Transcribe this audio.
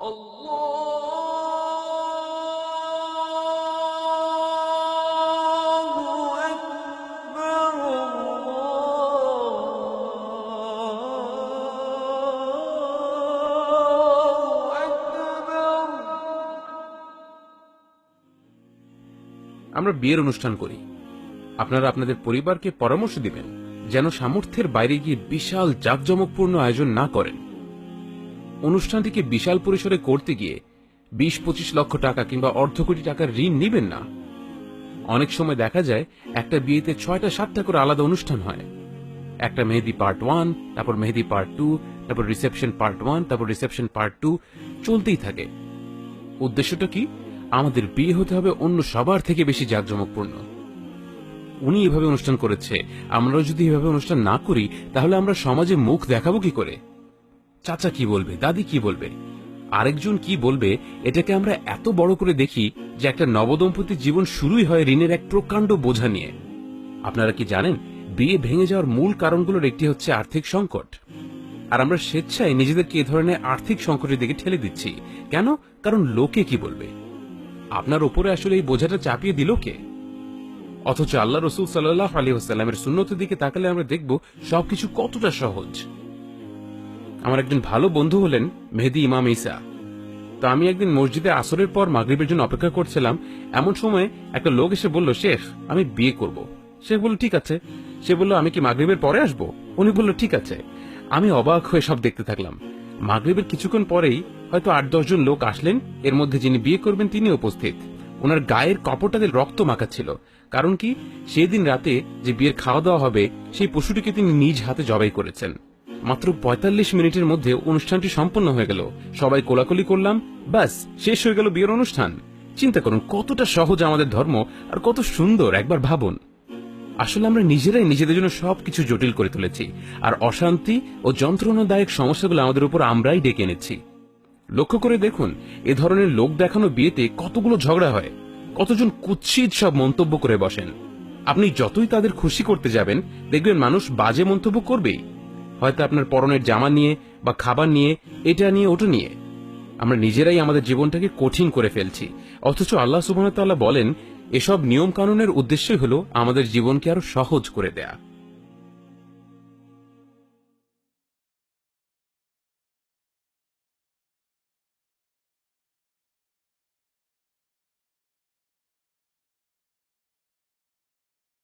আমরা বিয়ের অনুষ্ঠান করি। আপনারা আপনাদের পরিবারকে পরামর্শ দিবেন, যেন সামর্থ্যের বাইরে গিয়ে বিশাল জাঁকজমকপূর্ণ আয়োজন না করেন। অনুষ্ঠানটিকে বিশাল পরিসরে করতে গিয়ে বিশ, পঁচিশ লক্ষ টাকা কিংবা অর্ধ কোটি টাকার ঋণ নেবেন না। অনেক সময় দেখা যায় একটা বিয়েতে ছয়টা, সাতটা করে আলাদা অনুষ্ঠান হয়। একটা মেহেদি পার্ট ওয়ান, তারপর মেহেদি পার্ট টু, তারপর রিসেপশন পার্ট ওয়ান, তারপর রিসেপশন পার্ট টু চলতেই থাকে। উদ্দেশ্যটা কি? আমাদের বিয়ে হতে হবে অন্য সবার থেকে বেশি জাঁকজমকপূর্ণ। উনি এভাবে অনুষ্ঠান করেছে, আমরাও যদি এভাবে অনুষ্ঠান না করি, তাহলে আমরা সমাজে মুখ দেখাবো কি করে? চাচা কি বলবে, দাদি কি বলবে, আরেকজন কি বলবে, এটাকে আমরা এত বড় করে দেখি যে একটা নবদম্পতির জীবন শুরুই হয় ঋণের এক প্রকাণ্ড বোঝা নিয়ে। আপনারা কি জানেন, বিয়ে ভেঙে যাওয়ার মূল কারণগুলোর একটি হচ্ছে আর্থিক সংকট। আর আমরা স্বেচ্ছায় নিজেদেরকে এ ধরনের আর্থিক সংকটের দিকে ঠেলে দিচ্ছি। কেন? কারণ লোকে কি বলবে? আপনার উপরে আসলে এই বোঝাটা চাপিয়ে দিল কে? অথচ আল্লাহ রসুল সাল্লাহ আলী হোসাল্লামের সুন্নতের দিকে তাকালে আমরা দেখব সবকিছু কতটা সহজ। আমার একজন ভালো বন্ধু হলেন মেহেদি ইমাম ইসা তো আমি একদিন মসজিদে আসরের পর মাগরিবের জন্য অপেক্ষা করছিলাম। এমন সময় একটা লোক এসে বলল, শেখ, আমি বিয়ে করব। শেখ বলল, ঠিক আছে। সে বলল, আমি কি মাগরিবের পরে আসব? উনি বলল, ঠিক আছে। আমি অবাক হয়ে সব দেখতে থাকলাম। মাগরিবের কিছুক্ষণ পরেই হয়তো আট দশজন লোক আসলেন। এর মধ্যে যিনি বিয়ে করবেন তিনি উপস্থিত। ওনার গায়ের কপটাতে রক্ত মাখা ছিল। কারণ কি? সেই দিন রাতে যে বিয়ের খাওয়া দাওয়া হবে, সেই পশুটিকে তিনি নিজ হাতে জবাই করেছেন। মাত্র পঁয়তাল্লিশ মিনিটের মধ্যে অনুষ্ঠানটি সম্পন্ন হয়ে গেল। সবাই কোলাকুলি করলাম, ব্যাস, শেষ হয়ে গেল বিয়ের অনুষ্ঠান। চিন্তা করুন, কতটা সহজ আমাদের ধর্ম আর কত সুন্দর, একবার ভাবুন। আসলে আমরা নিজেরাই নিজেদের জন্য সবকিছু জটিল করে তুলেছি, আর অশান্তি ও যন্ত্রণাদায়ক সমস্যাগুলো আমাদের উপর আমরাই ডেকে এনেছি। লক্ষ্য করে দেখুন, এ ধরনের লোক দেখানো বিয়েতে কতগুলো ঝগড়া হয়, কতজন কুৎসিত সব মন্তব্য করে বসেন। আপনি যতই তাদের খুশি করতে যাবেন, দেখবেন মানুষ বাজে মন্তব্য করবেই। হয়তো আপনার পরনের জামা নিয়ে বা খাবার নিয়ে, এটা নিয়ে, ওটা নিয়ে। আমরা নিজেরাই আমাদের জীবনটাকে কঠিন করে ফেলছি। অথচ আল্লাহ সুবাহতাল্লাহ বলেন, এসব নিয়ম কানুনের উদ্দেশ্যই হল আমাদের জীবনকে আরও সহজ করে দেয়া।